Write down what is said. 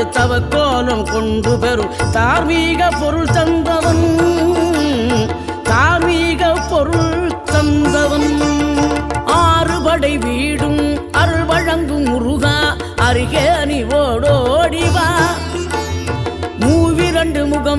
உள்ளமோடு தவக்கோலம் கொண்டு பெறும். தார்மீக பொருள் தந்தவன் தார்மீக பொருள் தந்தவன். ஆறுபடை வீடும் அருள் வழங்கும் முருகா அருகே நீ ஓடோடிவா மூவிரண்டு முகம்